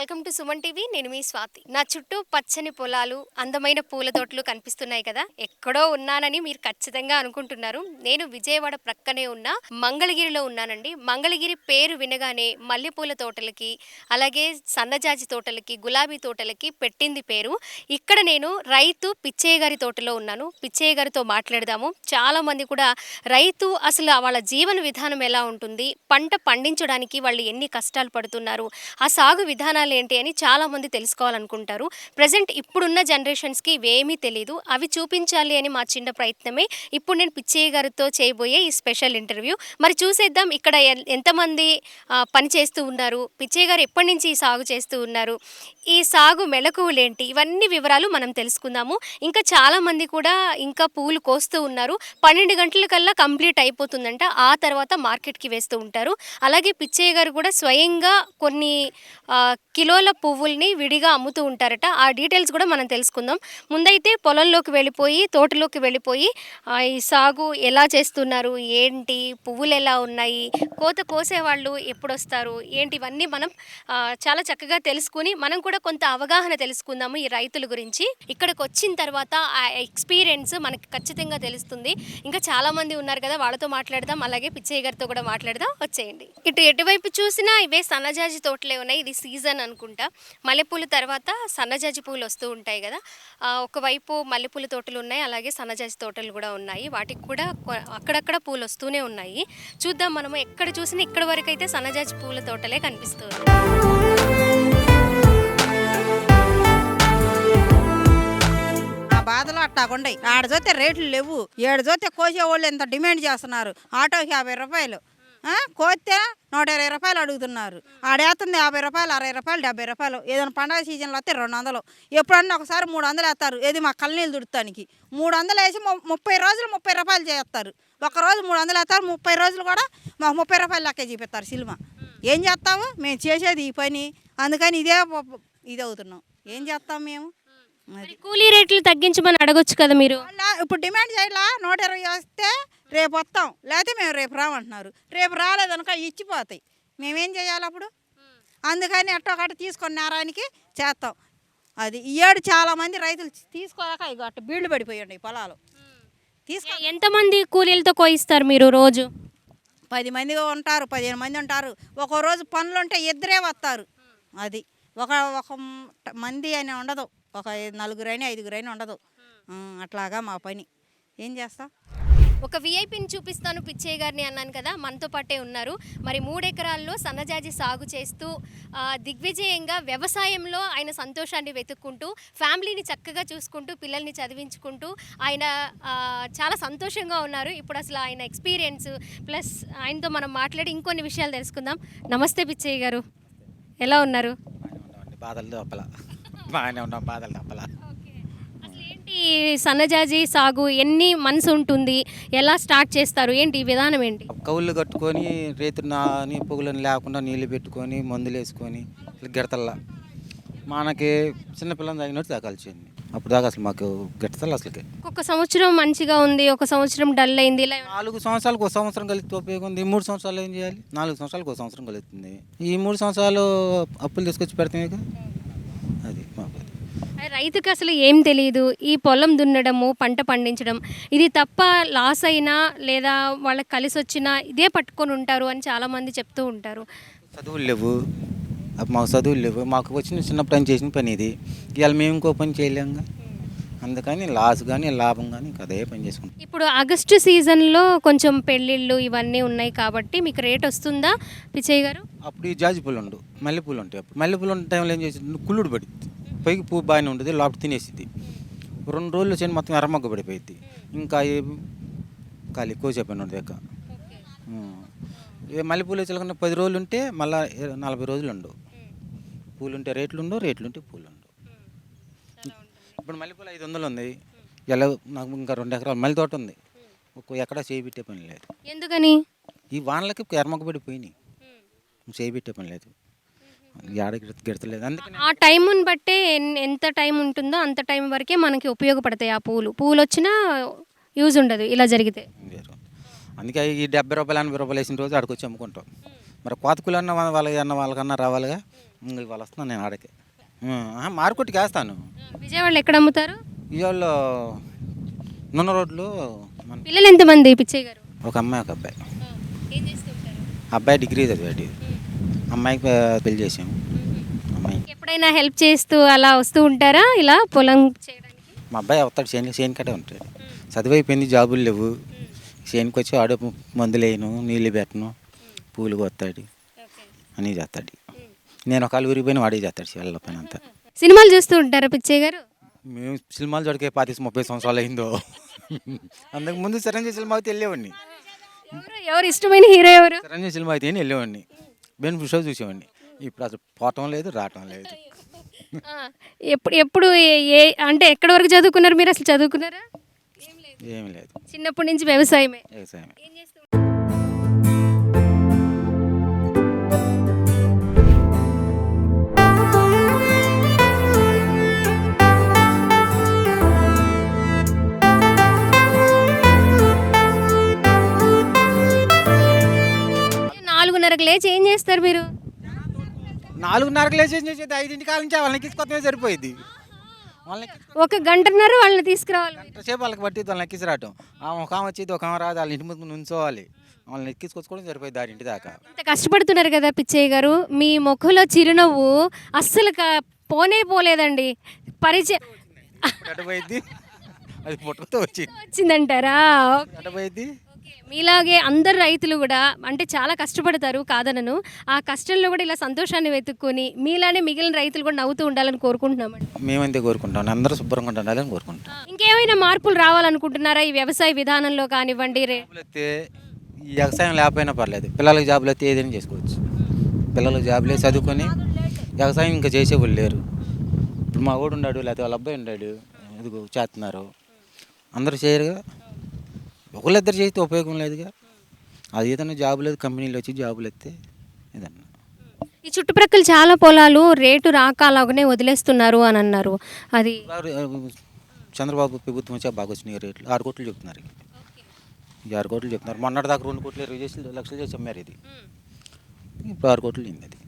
Welcome to Suman TV. నేను మీ స్వాతి. నా చుట్టూ పచ్చని పొలాలు అందమైన పూల తోటలు కనిపిస్తున్నాయి కదా. ఎక్కడో ఉన్నానని మీరు ఖచ్చితంగా అనుకుంటున్నారు. నేను విజయవాడ ప్రక్కనే ఉన్న మంగళగిరిలో ఉన్నానండి. మంగళగిరి పేరు వినగానే మల్లెపూల తోటలకి అలాగే సన్నజాజి తోటలకి గులాబీ తోటలకి పెట్టింది పేరు. ఇక్కడ నేను రైతు పిచ్చయ్య గారి తోటలో ఉన్నాను. పిచ్చయ్య గారితో మాట్లాడదాము. చాలా మంది కూడా రైతు అసలు వాళ్ళ జీవన విధానం ఎలా ఉంటుంది? పంట పండించడానికి వాళ్ళు ఎన్ని కష్టాలు పడుతున్నారు? ఆ సాగు విధానాలు ఏంటి అని చాలామంది తెలుసుకోవాలనుకుంటారు. ప్రజెంట్ ఇప్పుడున్న జనరేషన్స్కి ఇవేమీ తెలియదు అవి చూపించాలి అని మా చిన్న ప్రయత్నమే. ఇప్పుడు నేను పిచ్చయ్య గారితో చేయబోయే ఈ స్పెషల్ ఇంటర్వ్యూ. మరి చూసేద్దాం ఇక్కడ ఎంతమంది పని చేస్తూ ఉన్నారు. పిచ్చయ్య గారు ఎప్పటి నుంచి ఈ సాగు చేస్తూ ఉన్నారు? ఈ సాగు మెలకువలేంటి ఇవన్నీ వివరాలు మనం తెలుసుకుందాము. ఇంకా చాలామంది కూడా ఇంకా పూలు కోస్తూ ఉన్నారు. పన్నెండు గంటల కల్లా కంప్లీట్ అయిపోతుందంట. ఆ తర్వాత మార్కెట్కి వేస్తూ ఉంటారు. అలాగే పిచ్చయ్య గారు కూడా స్వయంగా కొన్ని కిలోల పువ్వుల్ని విడిగా అమ్ముతూ ఉంటారట. ఆ డీటెయిల్స్ కూడా మనం తెలుసుకుందాం. ముందైతే పొలంలోకి వెళ్ళిపోయి తోటలోకి వెళ్ళిపోయి ఈ సాగు ఎలా చేస్తున్నారు? ఏంటి? పువ్వులు ఎలా ఉన్నాయి? కోత కోసేవాళ్ళు ఎప్పుడు వస్తారు ఏంటి? ఇవన్నీ మనం చాలా చక్కగా తెలుసుకుని మనం కూడా కొంత అవగాహన తెలుసుకుందాము ఈ రైతుల గురించి. ఇక్కడికి వచ్చిన తర్వాత ఆ ఎక్స్పీరియన్స్ మనకి ఖచ్చితంగా తెలుస్తుంది. ఇంకా చాలామంది ఉన్నారు కదా వాళ్ళతో మాట్లాడదాం. అలాగే పిచ్చయ్య గారితో కూడా మాట్లాడదాం. వచ్చేయండి. ఇటు ఎటువైపు చూసినా ఇవే సన్నజాజి తోటలే ఉన్నాయి. ఇది సీజన్ అనుకుంటా. మల్లెపూలు తర్వాత సన్నజాజి పూలు వస్తూ ఉంటాయి కదా. ఒకవైపు మల్లెపూల తోటలు ఉన్నాయి అలాగే సన్నజాజి తోటలు కూడా ఉన్నాయి. వాటికి కూడా అక్కడక్కడ పూలు వస్తూనే ఉన్నాయి. చూద్దాం మనము ఎక్కడ చూసినా ఇక్కడ వరకు అయితే సన్నజాజి పూల తోటలే కనిపిస్తుంది. ఆ బాధలు అట్టాగుండయి ఆడ చూస్తే రేట్లు లేవు. ఏడు చూస్తే కోసేవాళ్ళు ఎంత డిమాండ్ చేస్తున్నారు. ఆటోకి యాభై రూపాయలు. కోస్తే నూట ఇరవై రూపాయలు అడుగుతున్నారు. ఆడేస్తుంది యాభై రూపాయలు అరవై రూపాయలు డెబ్బై రూపాయలు. ఏదైనా పండగ సీజన్లో వస్తే రెండు వందలు. ఎప్పుడన్నా ఒకసారి మూడు వందలు వేస్తారు. ఏది మా కళ్ళనీళ్ళు దుడతానికి. మూడు వందలు వేసి ముప్పై రోజులు ముప్పై రూపాయలు చేస్తారు. ఒక రోజు మూడు వందలు వేస్తారు. ముప్పై రోజులు కూడా మాకు ముప్పై రూపాయలు లెక్క చూపిస్తారు సినిమా. ఏం చేస్తాము? మేము చేసేది ఈ పని. అందుకని ఇదే ఇది అవుతున్నాం. ఏం చేస్తాం మేము? మరి కూలీ రేట్లు తగ్గించమని అడగొచ్చు కదా మీరు? ఇప్పుడు డిమాండ్ చేయాలా? నూట ఇరవై వస్తే రేపు వస్తాం. లేకపోతే మేము రేపు రామంటున్నారు. రేపు రాలేదనుక ఇచ్చిపోతాయి. మేమేం చేయాలి అప్పుడు? అందుకని ఎట్టో ఒకటి తీసుకొని నేరానికి చేస్తాం. అది ఈ ఏడు చాలా మంది రైతులు తీసుకోలేక ఇగో అట్ట బీళ్ళు పడిపోయి ఈ పొలాలు. తీసుకో ఎంతమంది కూలీలతో కోయిస్తారు మీరు రోజు? పది మంది ఉంటారు పదిహేను మంది ఉంటారు. ఒక రోజు పనులు ఉంటే ఇద్దరే వస్తారు. అది. ఒక ఒక మంది అని ఉండదు. ఒక నలుగురైనా ఐదుగురైనా ఉండదు. అట్లాగా మా పని. ఏం చేస్తాం? ఒక విఐపిని చూపిస్తాను పిచ్చయ్య గారిని అన్నాను కదా మనతో పాటే ఉన్నారు. మరి మూడెకరాల్లో సన్నజాజి సాగు చేస్తూ దిగ్విజయంగా వ్యవసాయంలో ఆయన సంతోషాన్ని వెతుక్కుంటూ ఫ్యామిలీని చక్కగా చూసుకుంటూ పిల్లల్ని చదివించుకుంటూ ఆయన చాలా సంతోషంగా ఉన్నారు. ఇప్పుడు అసలు ఆయన ఎక్స్పీరియన్స్ ప్లస్ ఆయనతో మనం మాట్లాడి ఇంకొన్ని విషయాలు తెలుసుకుందాం. నమస్తే పిచ్చయ్య గారు. ఎలా ఉన్నారు? బాధలు తప్పల బాగానే ఉన్నాం బాధలు తప్పల అసలు ఏంటి సన్నజాజి సాగు ఎన్ని మనసు ఉంటుంది? ఎలా స్టార్ట్ చేస్తారు? ఏంటి ఈ విధానం ఏంటి? కౌళ్ళు కట్టుకొని రేతు నాని పొగులను లేకుండా నీళ్ళు పెట్టుకొని మందులు వేసుకొని గిడతల్లా. మనకి చిన్నపిల్లని తగినట్టు తాగాల్సింది అప్పుడు దాకా అసలు మాకు గిడతలు అసలుకి. ఒక్కొక్క సంవత్సరం మంచిగా ఉంది ఒక సంవత్సరం డల్ అయింది ఇలా నాలుగు సంవత్సరాలకు ఒక సంవత్సరం కలిగితే ఉపయోగం ఉంది. ఈ మూడు సంవత్సరాలు ఏం చేయాలి? నాలుగు సంవత్సరాలకు ఒక సంవత్సరం కలుగుతుంది. ఈ మూడు సంవత్సరాలు అప్పులు తీసుకొచ్చి పెడతామే కదా అది మాకు రైతుకి అసలు ఏం తెలియదు ఈ పొలం దున్నడము పంట పండించడం ఇది తప్ప లాస్ అయినా లేదా వాళ్ళకి కలిసి వచ్చినా ఇదే పట్టుకొని ఉంటారు అని చాలా మంది చెప్తూ ఉంటారు. చదువులు లేవు. అప్పుడు మాకు చదువులు లేవు. మాకు వచ్చిన చిన్నప్పుడు అని చేసిన పని ఇది. ఇవాళ మేము ఇంకో పని చేయలేంగా అందుకని లాస్ కానీ లాభం కానీ ఇంకా అదే పని చేసుకుంటాం. ఇప్పుడు ఆగస్టు సీజన్లో కొంచెం పెళ్ళిళ్ళు ఇవన్నీ ఉన్నాయి కాబట్టి మీకు రేట్ వస్తుందా పిచ్చయ్య గారు? అప్పుడు ఈ జాజి పూలు ఉండు మల్లెపూలు ఉంటాయి అప్పుడు. మల్లెపూలు ఉన్న టైంలో ఏం చేసి కుళ్ళుడు పడుద్ది. పైకి పువ్వు బాగానే ఉంటుంది లోపల తినేసిద్ది. రెండు రోజులు చేయని మొత్తం ఎర్రమగ్గ పడిపోయింది ఇంకా ఏ ఖాళీ కోసేపని ఉండదు ఇక. మల్లెపూలు చిలకన్నా పది రోజులు ఉంటే మళ్ళీ నలభై రోజులు ఉండవు. పూలు ఉంటే రేట్లు ఉండవు రేట్లు ఉంటే పూలు ఉండవు ఇప్పుడు మల్లెపూలు ఐదు వందలు ఉంది ఎలా నాకు ఇంకా రెండు ఎకరాలు మల్లె తోట ఉంది. ఒక్క ఎక్కడా చేయిబెట్టే పని లేదు. ఎందుకని? ఈ వానలకి ఎర్రమగ్గ పడిపోయినాయి. చేయబెట్టే పని లేదు. గిడతలేదు. అందుకని ఆ టైంని బట్టే ఎంత టైం ఉంటుందో అంత టైం వరకే మనకి ఉపయోగపడతాయి ఆ పూలు. పూలు వచ్చినా యూజ్ ఉండదు ఇలా జరిగితే. అందుకే ఈ డెబ్బై రూపాయలు ఎనభై రూపాయలు వేసిన రోజు అక్కడికి వచ్చి అమ్ముకుంటాం మరి కోతకులు అన్న వాళ్ళకి అన్న వాళ్ళకన్నా రావాలిగా? ఇంక ఇవాళ వస్తున్నాను నేను ఆడకే. మార్కెట్కి వేస్తాను. విజయవాడలో ఎక్కడ అమ్ముతారు? ఇవాళ నున్న రోడ్లు మన పిల్లలు ఎంతమంది పిచ్చయ్య గారు? ఒక అమ్మాయి ఒక అబ్బాయి. ఏం అబ్బాయి డిగ్రీ చదివాడు. అమ్మాయికి పెళ్ళి చేసాము అమ్మాయి. ఎప్పుడైనా హెల్ప్ చేస్తూ అలా వస్తూ ఉంటారా ఇలా పొలం చేయడానికి? మా అబ్బాయి వస్తాడు చేను చేను కట్టే ఉంటాడు. చదువు అయిపోయింది జాబులు లేవు. చేనుకి వచ్చి ఆడ మందులు వేయను నీళ్ళు పెట్టను పూలు కొత్తాడు. అన్నీ చేస్తాడు. నేను ఒకళ్ళు విరిగిపోయిన వాడే చేస్తాడు చీళ్ళ పని అంతా. సినిమాలు చూస్తూ ఉంటారా పిచ్చయ్య గారు? మేము సినిమాలు చూడకే పాతిసి ముప్పై సంవత్సరాలు అయిందో. అంతకు ముందు చిరంజీవి సినిమా అయితే వెళ్ళేవాడిని. ఎవరు? ఎవరు? ఇష్టమైన హీరో ఎవరు? చిరంజీవి సినిమా అయితే వెళ్ళేవాడిని. బెనిఫిట్ షో చూసేవాడిని. ఇప్పుడు అసలు పోవటం లేదు రావటం లేదు. ఆ, ఎప్పుడు ఎప్పుడు ఏ- ఏ అంటే ఎక్కడి వరకు చదువుకున్నారు మీరు? అసలు చదువుకున్నారా? ఏమి లేదు. చిన్నప్పటి నుంచి వ్యవసాయమే. వ్యవసాయం చేస్తారు మీరు? నాలుగున్నరకు లేచి చేసేది ఐదింటి కాలం నుంచి వాళ్ళని ఎక్కించుకొత్తమే సరిపోయింది. వాళ్ళని ఒక గంటన్నర వాళ్ళని తీసుకురావాలి. సేపు వాళ్ళకి పట్టి వాళ్ళని ఎక్కించి రావటం ఒక ఆమె వచ్చేది ఒక ఆమె రాదు వాళ్ళ ఇంటి ముందు నుంచోవాలి. వాళ్ళని ఎక్కించుకొచ్చుకోవడం సరిపోయింది దాని ఇంటి దాకా. ఇంత కష్టపడుతున్నారు కదా పిచ్చయ్య గారు మీ ముఖంలో చిరునవ్వు అస్సలు క- పోనే పోలేదండి. పరిచయం అది పుట్టకతో వచ్చింది. వచ్చిందంటారా. మీలాగే అందరు రైతులు కూడా అంటే చాలా కష్టపడతారు కాదనను. ఆ కష్టంలో కూడా ఇలా సంతోషాన్ని వెతుక్కొని మీలానే మిగిలిన రైతులు కూడా నవ్వుతూ ఉండాలని కోరుకుంటున్నామండి. మేమంతే కోరుకుంటాం? అందరూ శుభ్రంగా ఉండాలని కోరుకుంటాం. ఇంకేమైనా మార్పులు రావాలనుకుంటున్నారా? ఈ వ్యవసాయ విధానంలో కానివ్వండి వ్యవసాయం లేకపోయినా పర్లేదు. పిల్లలకి జాబులు వస్తే ఏదైనా చేసుకోవచ్చు. పిల్లలకు జాబులే చదువుకొని వ్యవసాయం ఇంకా చేసేవాళ్ళు లేరు. ఇప్పుడు మా వాడు ఉన్నాడు లేకపోతే వాళ్ళ అబ్బాయి ఉన్నాడు ఇదిగో చేస్తున్నారు? అందరూ చేయరుగా. ఒకళ్ళిద్దరు చేస్తే ఉపయోగం లేదుగా. అది ఏదైనా జాబు లేదు కంపెనీలు వచ్చి జాబులు వస్తే ఏదన్నా. ఈ చుట్టుప్రక్కల చాలా పొలాలు రేటు రాక అలాగనే వదిలేస్తున్నారు అని అన్నారు. అది చంద్రబాబు ప్రభుత్వం వచ్చా బాగా వచ్చినాయి రేట్లు. ఆరు కోట్లు చెప్తున్నారు ఈ ఆరు కోట్లు చెప్తున్నారు. మొన్నటి దాకా రెండు కోట్లు ఇరవై చేసి లక్షలు చేసి అమ్మారు ఇది. ఇప్పుడు ఆరు కోట్లు అయింది అది.